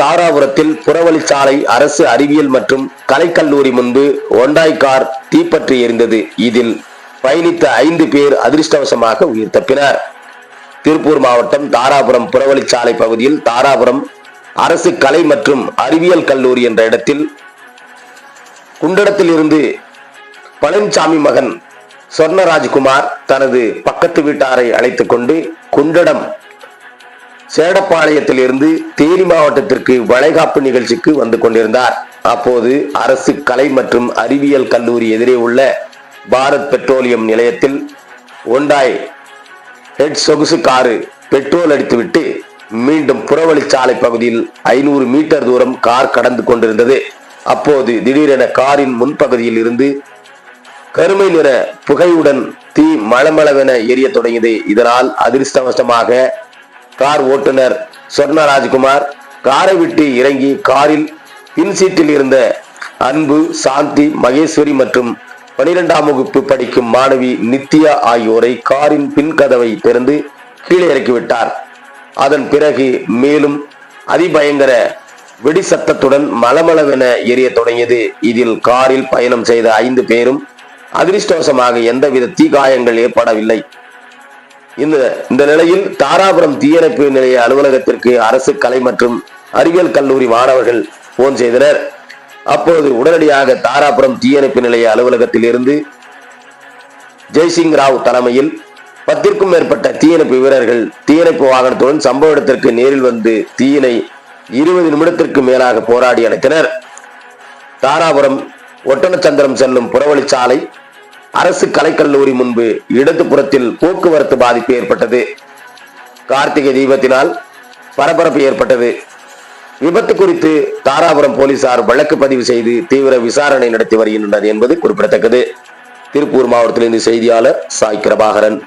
தாராபுரத்தில் புறவழிச்சாலை அரசு அறிவியல் மற்றும் கலைக்கல்லூரி முன்பு ஒண்டாய் கார் தீப்பற்றி எரிந்தது. இதில் பயணித்த ஐந்து பேர் அதிர்ஷ்டவசமாக உயிர் தப்பினர். திருப்பூர் மாவட்டம் தாராபுரம் புறவழிச்சாலை பகுதியில் தாராபுரம் அரசு கலை மற்றும் அறிவியல் கல்லூரி என்ற இடத்தில் குண்டடத்தில் இருந்து பழனிசாமி மகன் சொர்ணராஜ்குமார் தனது பக்கத்து வீட்டாரை அழைத்துக் கொண்டு குண்டடம் சேடப்பாளையத்தில் இருந்து தேனி மாவட்டத்திற்கு வளைகாப்பு நிகழ்ச்சிக்கு வந்து கொண்டிருந்தார். அப்போது அரசு கலை மற்றும் அறிவியல் கல்லூரி எதிரே உள்ள பாரத் பெட்ரோலியம் நிலையத்தில் ஒண்டாய் ஹெட் சொகுசு காரு பெட்ரோல் அடித்துவிட்டு மீண்டும் புறவழிச்சாலை பகுதியில் ஐநூறு மீட்டர் தூரம் கார் கடந்து கொண்டிருந்தது. அப்போது திடீரென காரின் முன்பகுதியில் இருந்து கருமை நிற புகையுடன் தீ மளமளவென எரிய தொடங்கியது. இதனால் அதிர்ஷ்டவசமாக கார் ஓட்டுநர் சொர்ணராஜ்குமார் காரை விட்டு இறங்கி காரில் பின் சீட்டில் இருந்த அன்பு சாந்தி மகேஸ்வரி மற்றும் பனிரெண்டாம் வகுப்பு படிக்கும் மாணவி நித்யா ஆகியோரை காரின் பின் கதவை திறந்து கீழே இறக்கிவிட்டார். அதன் பிறகு மேலும் அதிபயங்கர வெடி சத்தத்துடன் மளமளவென எரிய தொடங்கியது. இதில் காரில் பயணம் செய்த ஐந்து பேரும் அதிர்ஷ்டவசமாக எந்தவித தீகாயங்கள் ஏற்படவில்லை. இந்த இந்த நிலையில் தாராபுரம் தீயணைப்பு நிலைய அலுவலகத்திற்கு அரசு கலை மற்றும் அறிவியல் கல்லூரி மாணவர்கள் போன் செய்தனர். அப்போது உடனடியாக தாராபுரம் தீயணைப்பு நிலைய அலுவலகத்தில் இருந்து ஜெய்சிங் ராவ் தலைமையில் பத்திற்கும் மேற்பட்ட தீயணைப்பு வீரர்கள் தீயணைப்பு வாகனத்துடன் சம்பவ இடத்திற்கு நேரில் வந்து தீயினை இருபது நிமிடத்திற்கு மேலாக போராடி அடைத்தனர். தாராபுரம் ஒட்டனச்சந்திரம் செல்லும் புறவழிச்சாலை அரசு கலைக்கல்லூரி முன்பு இடது புறத்தில் போக்குவரத்து பாதிப்பு ஏற்பட்டது. கார்த்திகை தீபத்தினால் பரபரப்பு ஏற்பட்டது. விபத்து குறித்து தாராபுரம் போலீசார் வழக்கு பதிவு செய்து தீவிர விசாரணை நடத்தி வருகின்றனர் என்பது குறிப்பிடத்தக்கது. திருப்பூர் மாவட்டத்திலிருந்து செய்தியாளர் சாய் கிரபாகரன்.